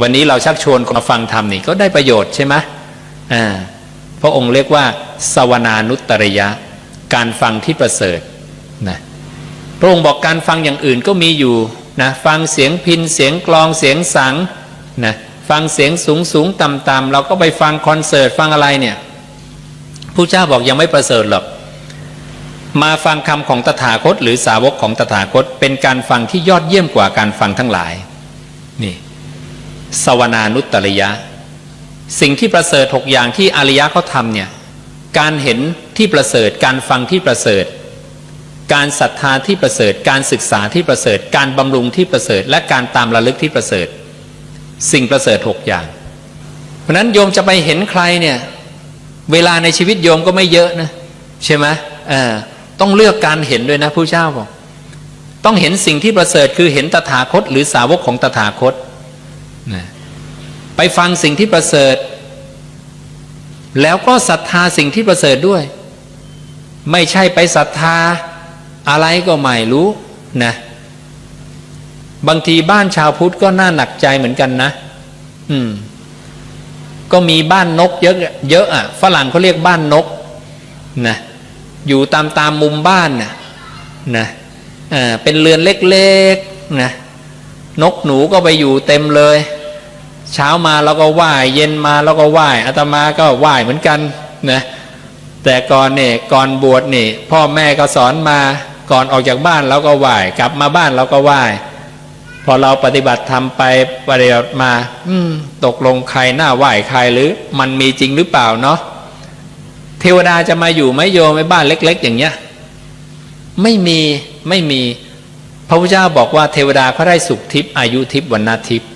วันนี้เราชักชวนคนมาฟังธรรมนี่ก็ได้ประโยชน์ใช่ไหมอ่าพระองค์เรียกว่าสวนานุตตริยะ การฟังที่ประเสริฐนะพระองค์บอกการฟังอย่างอื่นก็มีอยู่นะฟังเสียงพินเสียงกลองเสียงสังนะฟังเสียงสูงสูงต่ำต่ำเราก็ไปฟังคอนเสิร์ตฟังอะไรเนี่ยผู้เจ้าบอกยังไม่ประเสริฐหรอกมาฟังคำของตถาคต หรือสาวกของตถาคต เป็นการฟังที่ยอดเยี่ยมกว่าการฟังทั้งหลายนี่ สวนานุตริยะ สิ่งที่ประเสริฐหกอย่างที่อริยะเขาทำเนี่ยการเห็นที่ประเสริฐการฟังที่ประเสริฐ การศรัทธาที่ประเสริฐ การศึกษาที่ประเสริฐ การบำรุงที่ประเสริฐ และการตามระลึกที่ประเสริฐ สิ่งประเสริฐหกอย่าง เพราะนั้นโยมจะไปเห็นใครเนี่ยเวลาในชีวิตโยมก็ไม่เยอะนะใช่ไหมเออต้องเลือกการเห็นด้วยนะผู้เจ้าบอก ต้องเห็นสิ่งที่ประเสริฐคือเห็นตถาคต หรือสาวกของตถาคต นะไปฟังสิ่งที่ประเสริฐ แล้วก็ศรัทธาสิ่งที่ประเสริฐด้วย ไม่ใช่ไปศรัทธาอะไรก็ไม่รู้นะบางทีบ้านชาวพุทธก็น่าหนักใจเหมือนกันนะ อืม ก็มีบ้านนกเยอะเยอะอะฝรั่งเขาเรียกบ้านนกนะอยู่ตามตามมุมบ้านน่ะนะอ่อเป็นเรือนเล็กๆนะ นกหนูก็ไปอยู่เต็มเลย เช้ามาเราก็ไหว้เย็นมาเราก็ไหว้อาตมาก็ไหว้เหมือนกันนะแต่ก่อนเนี่ยก่อนบวชนี่พ่อแม่ก็สอนมาก่อนออกจากบ้านเราก็ไหว้กลับมาบ้านเราก็ไหว้พอเราปฏิบัติทำไปปฏิบัติมา อืม ตกลงใครหน้าไหวใครหรือ มันมีจริงหรือเปล่าเนาะเทวดาจะมาอยู่ไหมโยมในบ้านเล็ก ๆ อย่างเงี้ย ไม่มีไม่มี พระพุทธเจ้าบอกว่าเทวดาเขาได้สุขทิพย์อายุทิพย์วันนาทิพย์